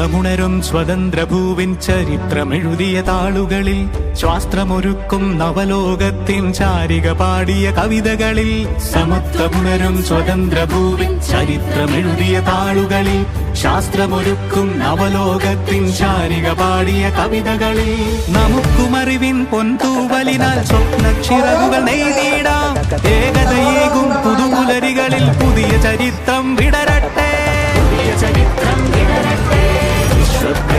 സമത്വമുണരും സ്വതന്ത്ര ഭൂവിൻ ചരിത്രമെഴുതിയ താളുകളിൽ ശാസ്ത്രമൊരുക്കും നവലോകത്തിൻ ചാരിക പാടിയ കവിതകളിൽ സമത്വമുണരും സ്വതന്ത്ര ഭൂവിൻ ചരിത്രമെഴുതിയ താളുകളിൽ ശാസ്ത്രമൊരുക്കും നവലോകത്തിൻ ചാരിക പാടിയ കവിതകളിൽ. നമുക്കുമറിവിൻ പൊന്തൂവലിനാൽ സ്വപ്നക്ഷിറവുകൾ നെയ്തിടാം ഏകതയേകും പുതുപുലരികളിൽ പുതിയ ചരിത്രം വിടരട്ടെ.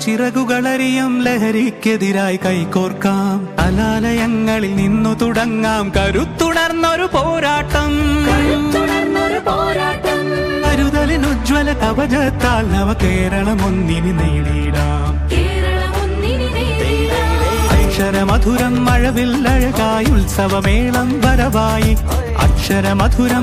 ചിറകുകളറിയും ലഹരിക്കെതിരായി കൈകോർക്കാം. അലാലയങ്ങളിൽ നിന്നു തുടങ്ങാം. കരുത്തുണർന്നൊരു പോരാട്ടം. കരുതലിനുജ്വല കവചത്താൽ നവ കേരളം ഒന്നിനി നേടിയിടാം. അക്ഷരമധുരം മഴവിൽ അഴകായി ഉത്സവമേളം വരവായി. അക്ഷരമധുരം